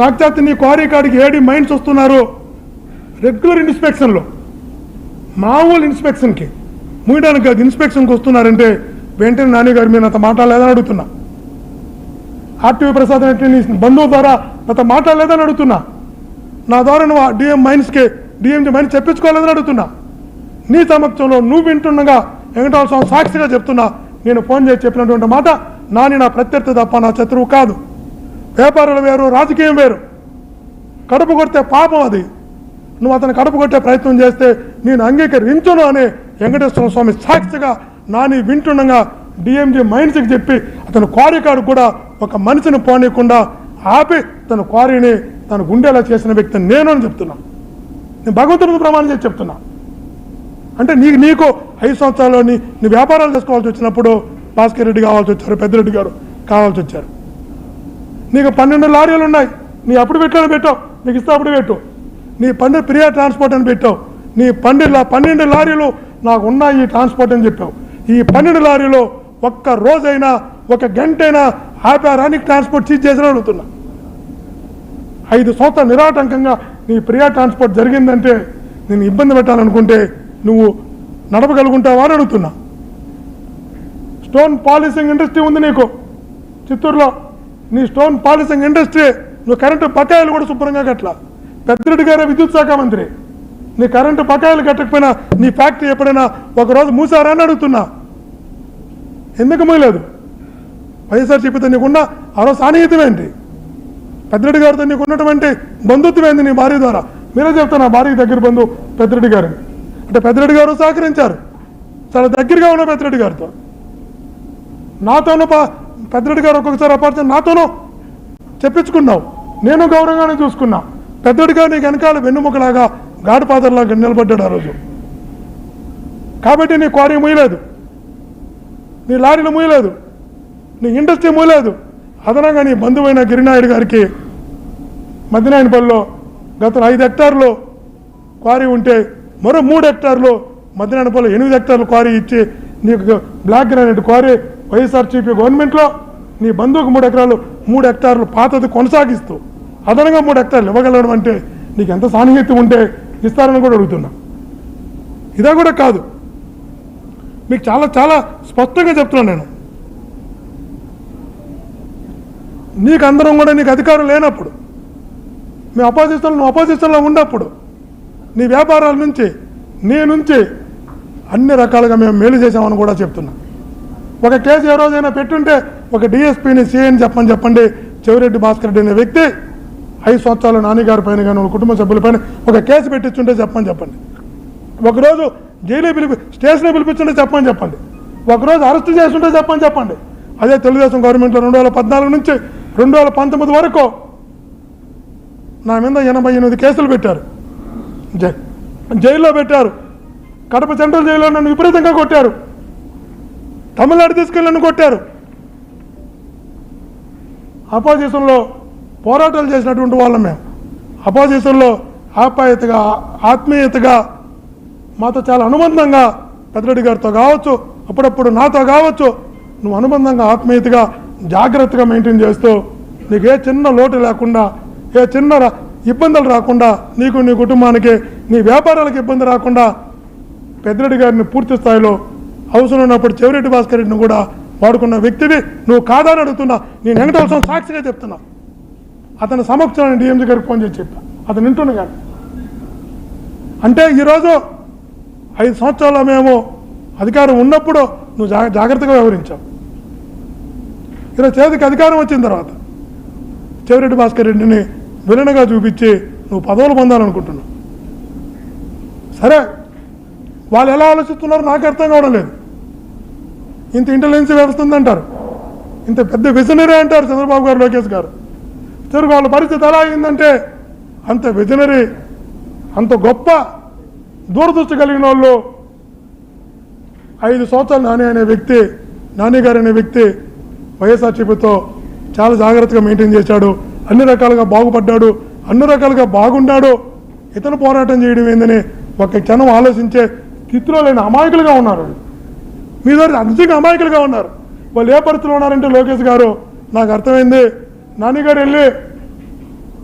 సాక్షాత్ నీ క్వారీ కాడికి ఏడి మైండ్స్ వస్తున్నారు? రెగ్యులర్ ఇన్స్పెక్షన్లో మామూలు ఇన్స్పెక్షన్కి ముయడానికి అది ఇన్స్పెక్షన్కి వస్తున్నారంటే వెంటనే నాని గారి మీద నాతో మాట్లాడలేదని అడుగుతున్నా. ఆర్టీవీ ప్రసాద్ నీ బంధువు ద్వారా అంత మాట్లాడలేదని అడుగుతున్నా. నా ద్వారా నువ్వు డిఎం మైన్స్కి డిఎంజీ మైన్స్ చెప్పించుకోలేదని అడుగుతున్నా. నీ సమక్షంలో నువ్వు వింటుండగా వెంకటాల స్వామి సాక్షిగా చెప్తున్నా. నేను ఫోన్ చేసి చెప్పినటువంటి మాట నాని నా ప్రత్యర్థి తప్ప నా శత్రువు కాదు. వ్యాపారులు వేరు రాజకీయం వేరు. కడుపు కొడితే పాపం అది. నువ్వు అతను కడుపు కొట్టే ప్రయత్నం చేస్తే నేను అంగీకరించును అని వెంకటేశ్వర స్వామి సాక్షిగా నాని వింటుండగా డిఎంజీ మైన్స్కి చెప్పి అతను క్వారీ కాడు కూడా ఒక మనిషిని పోనీయకుండా ఆపి తన క్వారీని తన గుండెలా చేసిన వ్యక్తి నేను అని చెప్తున్నా. నేను భగవంతుడికి ప్రమాణం చేసి చెప్తున్నా. అంటే నీకు నీకు ఐదు సంవత్సరాల్లో నీ నీ వ్యాపారాలు చేసుకోవాల్సి వచ్చినప్పుడు భాస్కర్ రెడ్డి కావాల్సి వచ్చారు పెద్దరెడ్డి గారు కావాల్సి వచ్చారు. నీకు పన్నెండు లారీలు ఉన్నాయి. నీ అప్పుడు పెట్టాను పెట్టావు. నీకు ఇస్తే అప్పుడు పెట్టు. నీ పన్నెండు ప్రియా ట్రాన్స్పోర్ట్ అని పెట్టావు. నీ పన్నెండు పన్నెండు లారీలు నాకు ఉన్నాయి ఈ ట్రాన్స్పోర్ట్ అని చెప్పావు. ఈ పన్నెండు లారీలో ఒక్క రోజైనా ఒక గంటైనా అయినా నీకు ట్రాన్స్పోర్ట్ చీజ్ చేసిన అడుగుతున్నా. ఐదు సంవత్సరాలు నిరాటంకంగా నీ ప్రియా ట్రాన్స్పోర్ట్ జరిగిందంటే నేను ఇబ్బంది పెట్టాలనుకుంటే నువ్వు నడపగలుగుంటావా అని అడుగుతున్నా. స్టోన్ పాలిసింగ్ ఇండస్ట్రీ ఉంది నీకు. చిత్తూరులో నీ స్టోన్ పాలిసింగ్ ఇండస్ట్రీ నువ్వు కరెంటు బకాయిలు కూడా శుభ్రంగా కట్టలా. పెద్దరెడ్డి గారే విద్యుత్ శాఖ మంత్రి. నీ కరెంటు బకాయిలు కట్టకపోయినా నీ ఫ్యాక్టరీ ఎప్పుడైనా ఒకరోజు మూసారా అని అడుగుతున్నా. ఎందుకు మూయలేదు? వైఎస్ఆర్ చెప్పితే నీకున్న ఆ రోజు సాన్నిహితం ఏంటి? పెద్దరెడ్డి గారితో నీకు ఉన్నటువంటి బంధుత్వం ఏంది నీ భార్య ద్వారా? మీరే చెప్తాను నా భార్య దగ్గర బంధువు పెద్దరెడ్డి గారిని అంటే పెద్దరెడ్డి గారు సహకరించారు. చాలా దగ్గరగా ఉన్న పెద్దరెడ్డి గారితో. నాతోనూ పెద్దరెడ్డి గారు ఒక్కొక్కసారి అపార్థం నాతోనూ చెప్పించుకున్నావు. నేను గౌరవంగానే చూసుకున్నా. పెద్దడిగా గారు నీకు వెనకాల వెన్నుముకలాగా గాడిపాదర్లాగా నిలబడ్డాడు ఆ రోజు. కాబట్టి నీ క్వారీ మూయలేదు. నీ లారీలు మూయలేదు. నీ ఇండస్ట్రీ మూయలేదు. అదనంగా నీ బంధువైన గిరినాయుడు గారికి మద్దినాయనపల్లిలో గత ఐదు హెక్టార్లు క్వారీ ఉంటే మరో మూడు హెక్టార్లు మద్దినాయనపల్లి ఎనిమిది హెక్టార్లు క్వారీ ఇచ్చి నీకు బ్లాక్ గ్రానైట్ క్వారీ వైఎస్ఆర్సీపీ గవర్నమెంట్లో నీ బంధువుకు మూడు ఎకరాలు మూడు హెక్టార్లు పాతది కొనసాగిస్తూ అదనంగా మూడు హెక్టార్లు ఇవ్వగలడం అంటే నీకు ఎంత సాన్నిహిత్యం ఉంటే ఇస్తారని కూడా అడుగుతున్నా. ఇదే కూడా కాదు. మీకు చాలా చాలా స్పష్టంగా చెప్తున్నాను నేను. నీకు అందరం కూడా నీకు అధికారం లేనప్పుడు మీ అపోజిషన్లో నువ్వు అపోజిషన్లో ఉన్నప్పుడు నీ వ్యాపారాల నుంచి నీ నుంచి అన్ని రకాలుగా మేము మేలు చేసామని కూడా చెప్తున్నా. ఒక కేసు ఏ రోజైనా పెట్టుంటే ఒక డిఎస్పీని సీఎని చెప్పని చెప్పండి. చెవిరెడ్డి భాస్కర్ రెడ్డి అనే వ్యక్తి ఐదు సంవత్సరాలు నాన్నగారి పైన కానీ వాళ్ళ కుటుంబ సభ్యులపైన ఒక కేసు పెట్టించుంటే చెప్పని చెప్పండి. ఒకరోజు జైలు పిలిపి స్టేషన్లో పిలిపించుంటే చెప్పని చెప్పండి. ఒకరోజు అరెస్ట్ చేస్తుంటే చెప్పని చెప్పండి. అదే తెలుగుదేశం గవర్నమెంట్లో రెండు వేల పద్నాలుగు నుంచి రెండు వేల పంతొమ్మిది వరకు నా మీద ఎనభై ఎనిమిది కేసులు పెట్టారు. జై జైల్లో పెట్టారు. కడప సెంట్రల్ జైల్లో నన్ను విపరీతంగా కొట్టారు. తమిళనాడు తీసుకెళ్ళి నన్ను కొట్టారు. అపోజిషన్లో పోరాటాలు చేసినటువంటి వాళ్ళం మేము. అపోజిషన్లో ఆప్యాయతగా ఆత్మీయతగా మాతో చాలా అనుబంధంగా పెద్దరెడ్డి గారితో కావచ్చు అప్పుడప్పుడు నాతో కావచ్చు నువ్వు అనుబంధంగా ఆత్మీయతగా జాగ్రత్తగా మెయింటైన్ చేస్తూ నీకు ఏ చిన్న లోటు లేకుండా ఏ చిన్న ఇబ్బందులు రాకుండా నీకు నీ కుటుంబానికి నీ వ్యాపారాలకు ఇబ్బంది రాకుండా పెద్దిరెడ్డి గారిని పూర్తి స్థాయిలో అవసరం ఉన్నప్పుడు చెవిరెడ్డి భాస్కర్ రెడ్డిని కూడా వాడుకున్న వ్యక్తివి. నువ్వు కాదని అడుగుతున్నా. నేను వెంకటవసం సాక్షిగా చెప్తున్నా. అతని సమక్షంలో డిఎంజీ గారికి ఫోన్ చేసి చెప్పా. అతను వింటున్నా కానీ. అంటే ఈరోజు ఐదు సంవత్సరాల మేము అధికారం ఉన్నప్పుడు నువ్వు జా జాగ్రత్తగా వ్యవహరించావు. ఈరోజు చేతికి అధికారం వచ్చిన తర్వాత చెవిరెడ్డి భాస్కర్ రెడ్డిని విలనగా చూపించి నువ్వు పదవులు పొందాలనుకుంటున్నావు. సరే వాళ్ళు ఎలా ఆలోచిస్తున్నారో నాకు అర్థం కావడం లేదు. ఇంత ఇంటెలిజెన్స్ వ్యవస్థ ఉందంటారు ఇంత పెద్ద విజనరీ అంటారు చంద్రబాబు గారు లోకేష్ గారు. తిరుగు వాళ్ళ పరిస్థితి ఎలా అయిందంటే అంత విజనరీ అంత గొప్ప దూరదృష్టి కలిగిన వాళ్ళు ఐదు సంవత్సరాలు నాని అనే వ్యక్తి నాని గారు అనే వ్యక్తి వైఎస్ఆర్సీపీతో చాలా జాగ్రత్తగా మెయింటైన్ చేశాడు. అన్ని రకాలుగా బాగుపడ్డాడు అన్ని రకాలుగా బాగున్నాడు ఇతను పోరాటం చేయడం ఏందని ఒక క్షణం ఆలోచించే స్థితిలో లేని అమాయకులుగా ఉన్నారు మీద దగ్గర నిజంగా అమాయకులుగా ఉన్నారు. వాళ్ళు ఏ పరిస్థితిలో ఉన్నారంటే లోకేష్ గారు? నాకు అర్థమైంది. నాన్నగారు వెళ్ళి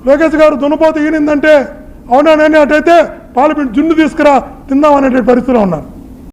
లోకేష్ గారు దున్నపోత ఈనిందంటే అవునా నేను అటైతే పార్లమెంట్ జున్ను తీసుకురా తిందాం అనేటువంటి పరిస్థితిలో ఉన్నారు.